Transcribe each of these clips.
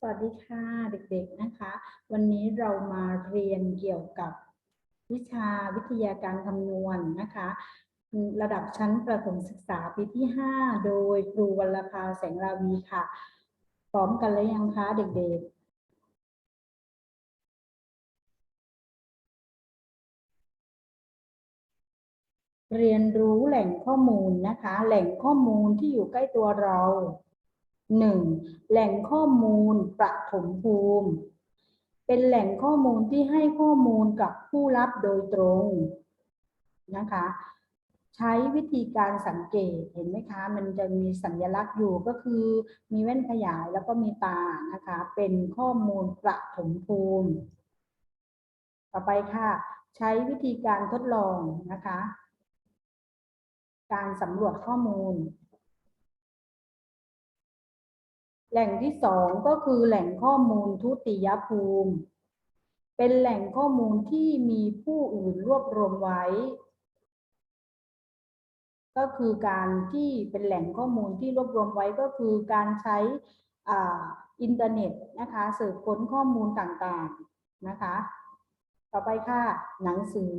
สวัสดีค่ะเด็กๆนะคะ วันนี้เรามาเรียนเกี่ยวกับวิชาวิทยาการคำนวณนะคะ ระดับชั้นประถมศึกษาปีที่ 5 โดยครูวรภาแสงราวีค่ะ พร้อมกันแล้วยังคะเด็กๆ เรียนรู้แหล่งข้อมูลนะคะ แหล่งข้อมูลที่อยู่ใกล้ตัวเรา หนึ่งแหล่งข้อมูลประถมภูมิ เป็นแหล่งข้อมูลที่ให้ข้อมูลกับผู้รับโดยตรงนะคะ ใช้วิธีการสังเกตเห็นไหมคะ มันจะมีสัญลักษณ์อยู่ก็คือมีแว่นขยายแล้วก็มีตานะคะ เป็นข้อมูลประถมภูมิ ต่อไปค่ะ ใช้วิธีการทดลองนะคะ การสำรวจข้อมูล แหล่งที่สองก็คือแหล่งข้อมูลทุติยภูมิ เป็นแหล่งข้อมูลที่มีผู้อื่นรวบรวมไว้ ก็คือการที่เป็นแหล่งข้อมูลที่รวบรวมไว้ก็คือการใช้อินเทอร์เน็ตนะคะสืบค้นข้อมูลต่างๆนะคะ ต่อไปค่ะ หนังสือ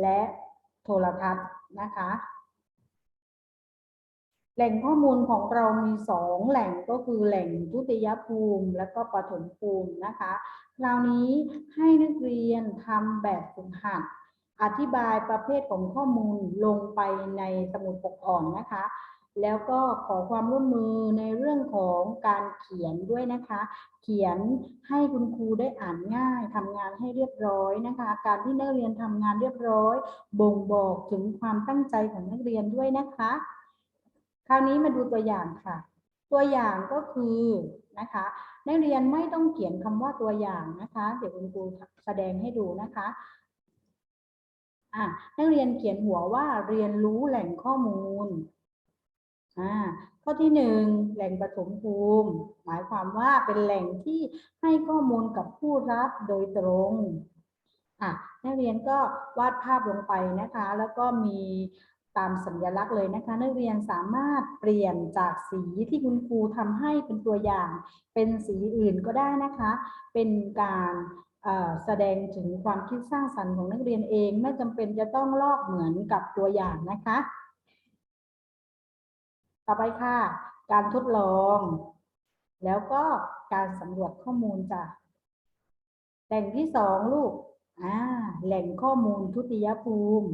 และโทรทัศน์นะคะ แหล่งข้อมูลของเรามีสองแหล่งก็คือแหล่งทุติยภูมิ และก็ปฐมภูมินะคะคราวนี้ให้นักเรียนทำแบบฝึกหัดอธิบายประเภทของข้อมูลลงไปในสมุดปกอ่อนนะคะ แล้วก็ขอความร่วมมือในเรื่องของการเขียนด้วยนะคะ เขียนให้คุณครูได้อ่านง่ายทำงานให้เรียบร้อยนะคะ การที่นักเรียนทำงานเรียบร้อย บ่งบอกถึงความตั้งใจของนักเรียนด้วยนะคะ ราวนี้มาดูตัวอย่างค่ะ ตัวอย่างก็คือนะคะนักเรียนไม่ต้องเขียนคำว่าตัวอย่างนะคะ เดี๋ยวคุณครูแสดงให้ดูนะคะอะนักเรียนเขียนหัวว่าเรียนรู้แหล่งข้อมูลอ่าข้อที่หนึ่งแหล่งปฐมภูมิ หมายความว่าเป็นแหล่งที่ให้ข้อมูลกับผู้รับโดยตรงอะนักเรียนก็วาดภาพลงไปนะคะ แล้วก็มี ตามสัญลักษณ์เลยนะคะ นักเรียนสามารถเปลี่ยนจากสีที่คุณครูทำให้เป็นตัวอย่าง เป็นสีอื่นก็ได้นะคะ เป็นการแสดงถึงความคิดสร้างสรรค์ของนักเรียนเอง ไม่จำเป็นจะต้องลอกเหมือนกับตัวอย่างนะคะ ต่อไปค่ะ การทดลอง แล้วก็การสำรวจข้อมูลจ้ะแหล่งที่สองลูกอ่าแหล่งข้อมูลทุติยภูมิ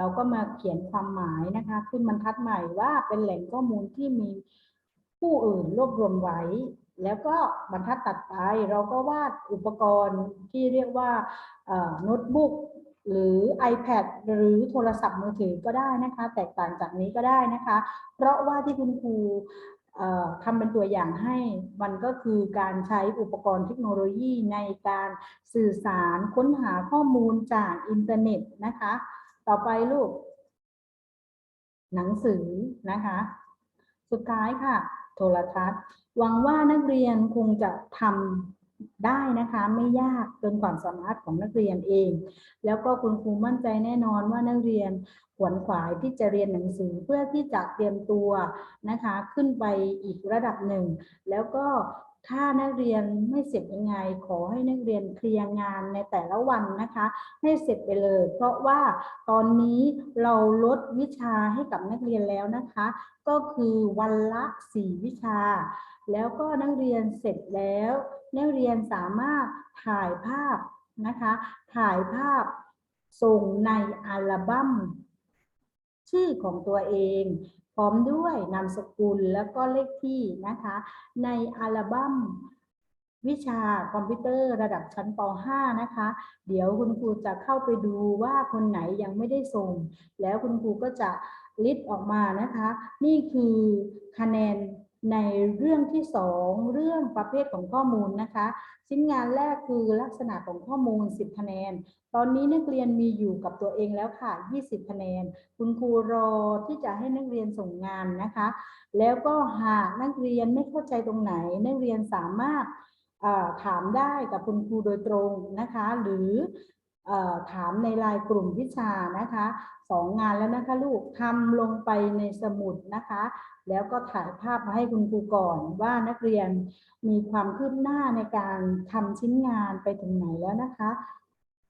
เราก็มาเขียนความหมายนะคะ ขึ้นบรรทัดใหม่ว่าเป็นแหล่งข้อมูลที่มีผู้อื่นรวบรวมไว้ แล้วก็บรรทัดตัดไปเราก็วาดอุปกรณ์ที่เรียกว่าโน้ตบุ๊กหรือ iPad หรือโทรศัพท์มือถือก็ได้นะคะ แตกต่างจากนี้ก็ได้นะคะ เพราะว่าที่คุณครูทำเป็นตัวอย่างให้มันก็คือการใช้อุปกรณ์เทคโนโลยีในการสื่อสารค้นหาข้อมูลจากอินเทอร์เน็ตนะคะ ต่อไปลูก หนังสือนะคะ สุดท้ายค่ะ โทรทัศน์ หวังว่านักเรียนคงจะทำได้นะคะ ไม่ยากเกินความสามารถของนักเรียนเอง แล้วก็คุณครูมั่นใจแน่นอนว่านักเรียนขวนขวายที่จะเรียนหนังสือเพื่อที่จะเตรียมตัวนะคะ ขึ้นไปอีกระดับหนึ่ง แล้วก็ ถ้านักเรียนไม่เสร็จยังไง ขอให้นักเรียนเคลียร์งานในแต่ละวันนะคะ ให้เสร็จไปเลย เพราะว่าตอนนี้เราลดวิชาให้กับนักเรียนแล้วนะคะ ก็คือวันละสี่วิชา แล้วก็นักเรียนเสร็จแล้ว นักเรียนสามารถถ่ายภาพนะคะ ถ่ายภาพส่งในอัลบั้มชื่อของตัวเอง พร้อมด้วยนามสกุลแล้วก็เลขที่นะคะ ในอัลบั้มวิชาคอมพิวเตอร์ระดับชั้นป .5 นะคะ เดี๋ยวคุณครูจะเข้าไปดูว่าคนไหนยังไม่ได้ส่ง แล้วคุณครูก็จะลิสต์ออกมานะคะ นี่คือคะแนน ในเรื่องที่สองเรื่องประเภทของข้อมูลนะคะ ชิ้นงานแรกคือลักษณะของข้อมูล 10 คะแนน ตอนนี้นักเรียนมีอยู่กับตัวเองแล้วค่ะ 20 คะแนน คุณครูรอที่จะให้นักเรียนส่งงานนะคะ แล้วก็หากนักเรียนไม่เข้าใจตรงไหน นักเรียนสามารถถามได้กับคุณครูโดยตรงนะคะ หรือ ถามในไลน์กลุ่มวิชานะคะสองงานแล้วนะคะลูกทำลงไปในสมุดนะคะ แล้วก็ถ่ายภาพมาให้คุณครูก่อนว่านักเรียนมีความคืบหน้าในการทำชิ้นงานไปถึงไหนแล้วนะคะ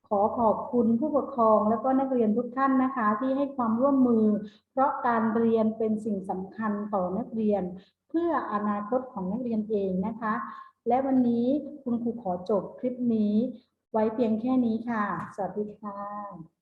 ขอขอบคุณผู้ปกครองแล้วก็นักเรียนทุกท่านนะคะ ที่ให้ความร่วมมือ เพราะการเรียนเป็นสิ่งสำคัญต่อนักเรียน เพื่ออนาคตของนักเรียนเองนะคะ และวันนี้คุณครูขอจบคลิปนี้ ไว้เพียงแค่นี้ค่ะ สวัสดีค่ะ